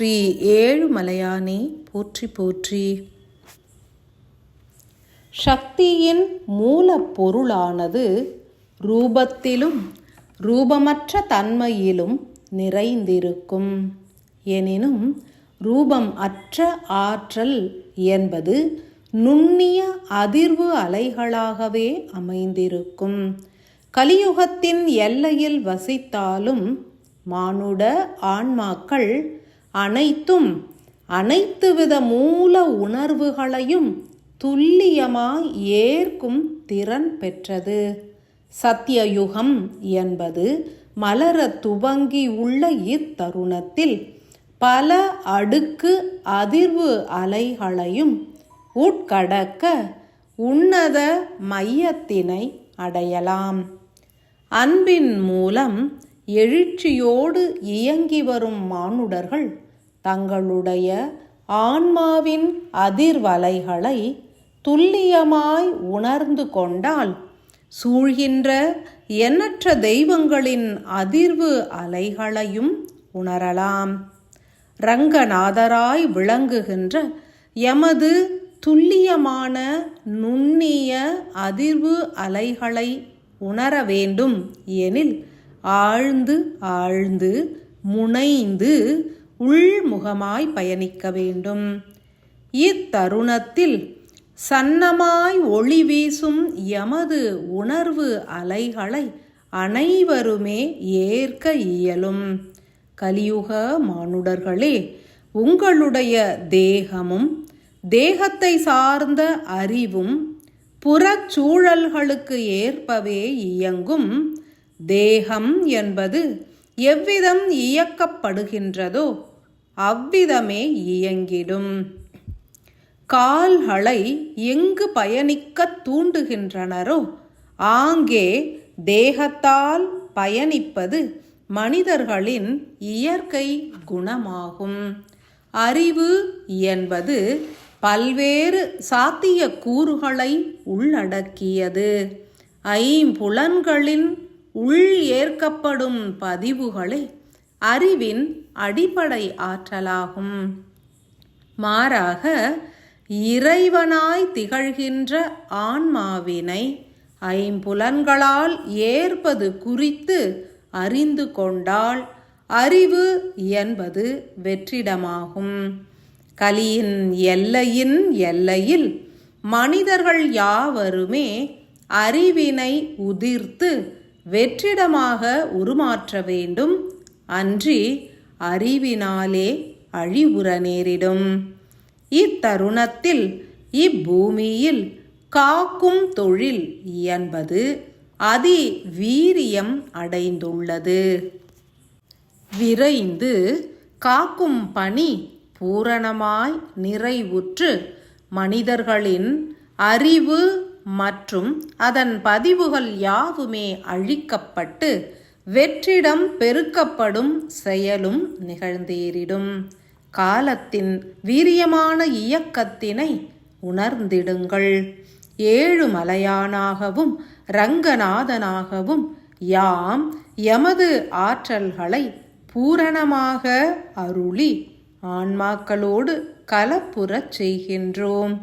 ஸ்ரீ ஏழுமலையானே போற்றி போற்றி. சக்தியின் மூலப்பொருளானது ரூபத்திலும் ரூபமற்ற தன்மையிலும் நிறைந்திருக்கும். எனினும் ரூபம் அற்ற ஆற்றல் என்பது நுண்ணிய அதிர்வு அலைகளாகவே அமைந்திருக்கும். கலியுகத்தின் எல்லையில் வசித்தாலும் மானுட ஆன்மாக்கள் அனைத்தும் அனைத்து வித மூல உணர்வுகளையும் துல்லியமாய் ஏற்கும் திறன் பெற்றது. சத்தியயுகம் என்பது மலர துவங்கி உள்ள இத்தருணத்தில் பல அடுக்கு அதிர்வு அலைகளையும் உட்கடக்க உன்னத மையத்தினை அடையலாம். அன்பின் மூலம் எழுச்சியோடு இயங்கி வரும் மானுடர்கள் தங்களுடைய ஆன்மாவின் அதிர்வலைகளை துல்லியமாய் உணர்ந்து கொண்டால் சூழ்கின்ற எண்ணற்ற தெய்வங்களின் அதிர்வு அலைகளையும் உணரலாம். ரங்கநாதராய் விளங்குகின்ற எமது துல்லியமான நுண்ணிய அதிர்வு அலைகளை உணர வேண்டும் எனில் ஆழ்ந்து ஆழ்ந்து முனைந்து உள்முகமாய் பயணிக்க வேண்டும். இத்தருணத்தில் சன்னமாய் ஒளி வீசும் எமது உணர்வு அலைகளை அனைவருமே ஏற்க இயலும். கலியுக மானுடர்களே உங்களுடைய தேகமும் தேகத்தை சார்ந்த அறிவும் புறச்சூழல்களுக்கு ஏற்பவே இயங்கும் தேகம் என்பது எவ்விதம் இயக்கப்படுகின்றதோ அவ்விதமே இயங்கிடும். கால்களை எங்கு பயணிக்க தூண்டுகின்றனரோ ஆங்கே தேகத்தால் பயணிப்பது மனிதர்களின் இயற்கை குணமாகும். அறிவு என்பது பல்வேறு சாத்திய கூறுகளை உள்ளடக்கியது. ஐம்புலன்களின் உள் ஏற்கப்படும் பதிவுகளே அறிவின் அடிப்படை ஆற்றலாகும். மாறாக இறைவனாய் திகழ்கின்ற ஆன்மாவினை ஐம்புலன்களால் ஏற்பது குறித்து அறிந்து கொண்டால் அறிவு என்பது வெற்றிடமாகும். கலியின் எல்லையின் எல்லையில் மனிதர்கள் யாவருமே அறிவினை உதிர்த்து வெற்றிடமாக உருமாற்ற வேண்டும். அன்றி அறிவினாலே அழிவுற நேரிடும். இத்தருணத்தில் இப்பூமியில் காக்கும் தொழில் என்பது அதி வீரியம் அடைந்துள்ளது. விரைந்து காக்கும் பணி பூரணமாய் நிறைவுற்று மனிதர்களின் அறிவு மற்றும் அதன் பதிவுகள் யாவுமே அழிக்கப்பட்டு வெற்றிடம் பெருக்கப்படும் செயலும் நிகழ்ந்தேறிடும். காலத்தின் வீரியமான இயக்கத்தினை உணர்ந்திடுங்கள். ஏழு மலையானாகவும் ரங்கநாதனாகவும் யாம் எமது ஆற்றல்களை பூரணமாக அருளி ஆன்மாக்களோடு கலப்புறச் செய்கின்றோம்.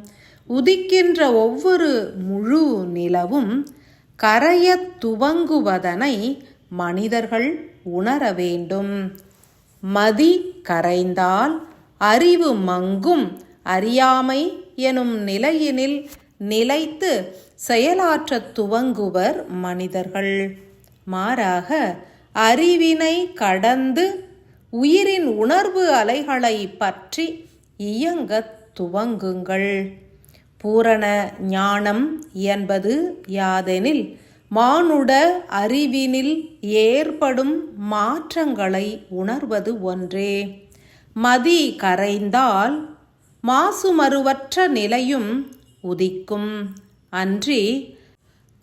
உதிக்கின்ற ஒவ்வொரு முழு நிலவும் கரையத் துவங்குவதனை மனிதர்கள் உணர வேண்டும். மதி கரைந்தால் அறிவு மங்கும் அறியாமை எனும் நிலையினில் நிலைத்து செயலாற்றத் துவங்குவர் மனிதர்கள். மாறாக அறிவினை கடந்து உயிரின் உணர்வு அலைகளை பற்றி இயங்கத் துவங்குங்கள். பூரண ஞானம் என்பது யாதெனில் மானுட அறிவினில் ஏற்படும் மாற்றங்களை உணர்வது ஒன்றே. மதி கரைந்தால் மாசுமருவற்ற நிலையும் உதிக்கும். அன்றி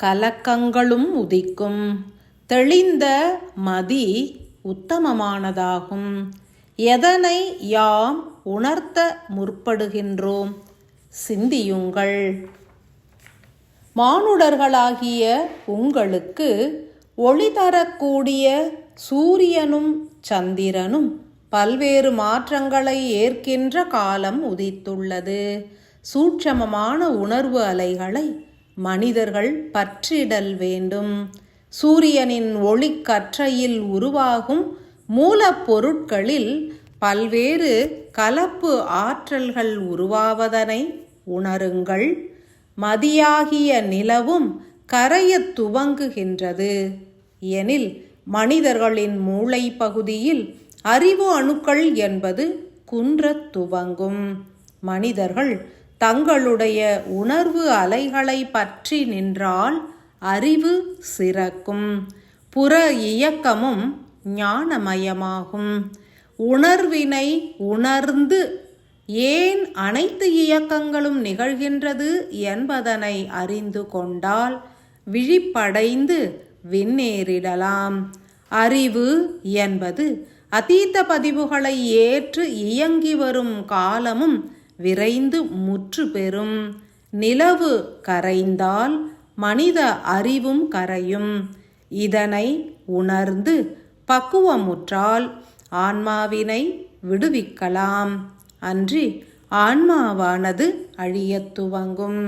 கலக்கங்களும் உதிக்கும். தெளிந்த மதி உத்தமமானதாகும். எதனை யாம் உணர்த்த முற்படுகின்றோம்? சிந்தியுங்கள். மானுடர்களாகிய உங்களுக்கு ஒளி தரக்கூடிய சூரியனும் சந்திரனும் பல்வேறு மாற்றங்களை ஏற்கின்ற காலம் உதித்துள்ளது. சூட்சமமான உணர்வு அலைகளை மனிதர்கள் பற்றிடல் வேண்டும். சூரியனின் ஒளிக்கற்றையில் உருவாகும் மூலப்பொருட்களில் பல்வேறு கலப்பு ஆற்றல்கள் உருவாவதனை உணருங்கள். மதியாகிய நிலவும் கரையத் துவங்குகின்றது. எனில் மனிதர்களின் மூளை பகுதியில் அறிவு அணுக்கள் என்பது குன்றத் துவங்கும். மனிதர்கள் தங்களுடைய உணர்வு அலைகளை பற்றி நின்றால் அறிவு சிறக்கும். புற இயக்கமும் ஞானமயமாகும். உணர்வினை உணர்ந்து ஏன் அனைத்து இயக்கங்களும் நிகழ்கின்றது என்பதனை அறிந்து கொண்டால் விழிப்படைந்து விண்ணேறிடலாம். அறிவு என்பது அதீத பதிவுகளை ஏற்று இயங்கி வரும் காலமும் விரைந்து முற்று பெறும். நிலவு கரைந்தால் மனித அறிவும் கரையும். இதனை உணர்ந்து பக்குவமுற்றால் ஆன்மாவினை விடுவிக்கலாம். அன்றி ஆன்மாவானது அழியத் துவங்கும்.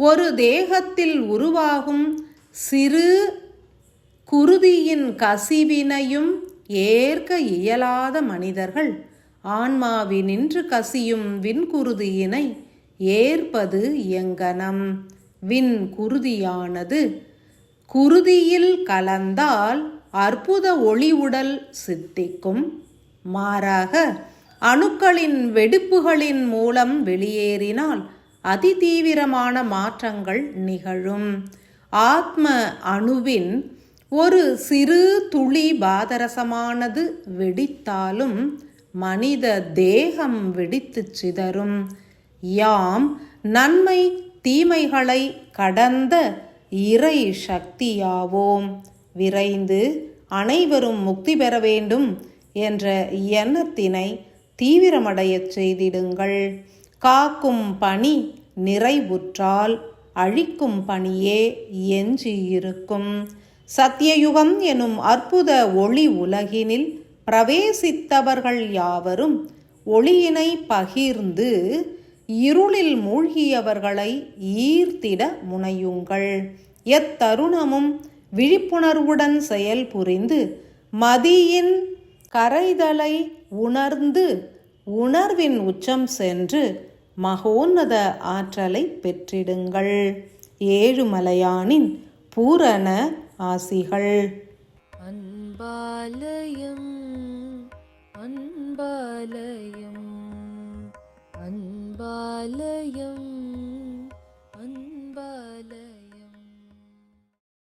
ஒரு தேகத்தில் உருவாகும் சிறு குருதியின் கசிவினையும் ஏற்க இயலாத மனிதர்கள் ஆன்மாவினின்று கசியும் விண்குருதியினை ஏற்பது எங்கனம் விண்குருதியானது குருதியில் கலந்தால் அற்புத ஒளி உடல் சித்திக்கும் மாறாக அணுக்களின் வெடிப்புகளின் மூலம் வெளியேறினால் அதிதீவிரமான மாற்றங்கள் நிகழும். ஆத்ம அணுவின் ஒரு சிறு துளி பாதரசமானது வெடித்தாலும் மனித தேகம் வெடித்துச் சிதறும். யாம் நன்மை தீமைகளை கடந்த இறை சக்தியாவோம். விரைந்து அனைவரும் முக்தி பெற வேண்டும் என்ற எண்ணத்தினை தீவிரமடையச் செய்திடுங்கள். காக்கும் பணி நிறைவுற்றால் அழிக்கும் பணியே எஞ்சியிருக்கும். சத்தியயுகம் எனும் அற்புத ஒளி உலகினில் பிரவேசித்தவர்கள் யாவரும் ஒளியினை பகிர்ந்து இருளில் மூழ்கியவர்களை ஈர்த்திட முனையுங்கள். எத்தருணமும் விழிப்புணர்வுடன் செயல்புரிந்து மதியின் கரைதலை உணர்ந்து உணர்வின் உச்சம் சென்று மகோன்னத ஆற்றலை பெற்றிடுங்கள். ஏழுமலையானின் பூரண ஆசிகள். அன்பாலயம் அன்பாலயம் அன்பாலயம்.